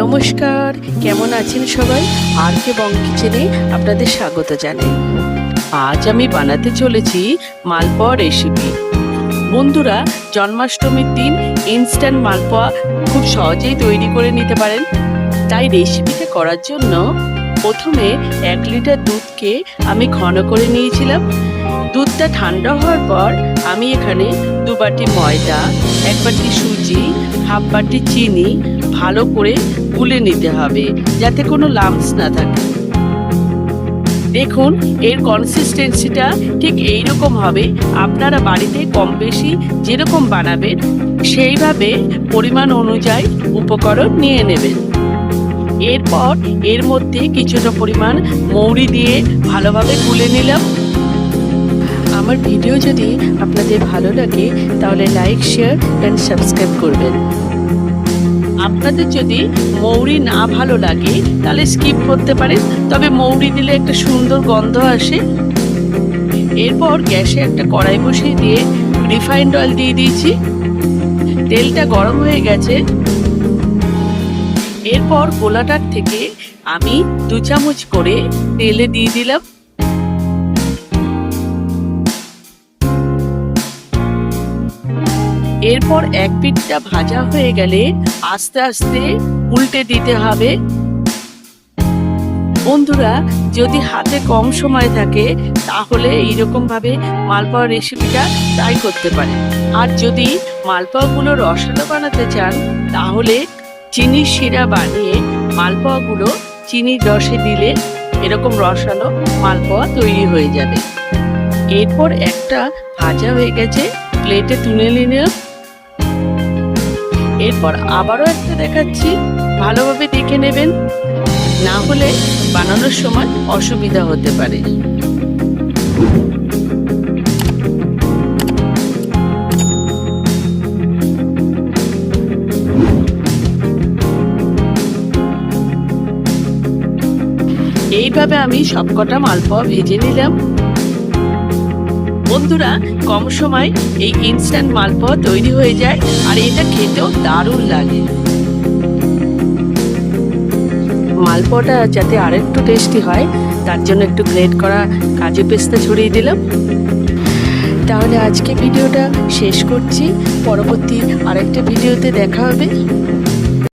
নমস্কার, কেমন আছেন সবাই? আর কে বং কিচেনে আপনাদের স্বাগত জানাই। আজ আমি বানাতে চলেছি মালপোয়া রেসিপি বন্ধুরা, জন্মাষ্টমীর দিন ইনস্ট্যান্ট মালপোয়া খুব সহজেই তৈরি করে নিতে পারেন। তাই রেসিপিটা করার জন্য প্রথমে এক লিটার দুধকে আমি ঘন করে নিয়েছিলাম। দুধটা ঠান্ডা হওয়ার পর আমি এখানে দু বাটি ময়দা, এক বাটি সুজি, হাফ বাটি চিনি ভালো করে গুলে নিতে হবে, যাতে কোনো লাম্পস না থাকে। দেখুন, এর কনসিস্টেন্সিটা ঠিক এই রকম হবে। আপনারা বাড়িতে কম বেশি যেরকম বানাবেন, সেইভাবে পরিমাণ অনুযায়ী উপকরণ নিয়ে নেবেন। এরপর এর মধ্যে কিছুটা পরিমাণ মৌরি দিয়ে ভালোভাবে গুলে নিলাম। আমার ভিডিও যদি আপনাদের ভালো লাগে, তাহলে লাইক শেয়ার অ্যান্ড সাবস্ক্রাইব করবেন। আপনাদের যদি মৌরি না ভালো লাগে, তাহলে স্কিপ করতে পারেন। তবে মৌরি দিলে একটা সুন্দর গন্ধ আসে। এরপর গ্যাসে একটা কড়াই বসিয়ে দিয়ে রিফাইন্ড অয়েল দিয়ে দিয়েছি। তেলটা গরম হয়ে গেছে। এরপর গোলাটার থেকে আমি দু চামচ করে তেলে দিয়ে দিলাম। এরপর এক পিঠটা ভাজা হয়ে গেলে আস্তে আস্তে উল্টে দিতে হবে। বন্ধুরা, যদি হাতে কম সময় থাকে, তাহলে এইরকম ভাবে মালপোয়া রেসিপিটা ট্রাই করতে পারেন। আর যদি মালপোয়াগুলো রসালো বানাতে চান, তাহলে চিনির শিরা বানিয়ে মালপোয়াগুলো চিনির রসে দিলে এরকম রসালো মালপোয়া তৈরি হয়ে যাবে। এরপর একটা ভাজা হয়ে গেছে প্লেটে তুলে নিলাম। এরপর আবারও একটা দেখাচ্ছি। ভালোভাবে দেখে নেবেন। না হলে বানানোর সময় অসুবিধা হতে পারে। এইভাবে আমি সবকটা মালপোয়া ভেজে নিলাম। বন্ধুরা, কম সময় এই ইনস্ট্যান্ট মালপোয়া তৈরি হয়ে যায় আর এটা খেতেও দারুণ লাগে। মালপোয়াটা যাতে আরেকটু টেস্টি হয়, তার জন্য একটু গ্রেট করা কাজু পেস্তা ছড়িয়ে দিলাম। তাহলে আজকে ভিডিওটা শেষ করছি। পরবর্তী আরেকটা ভিডিওতে দেখা হবে।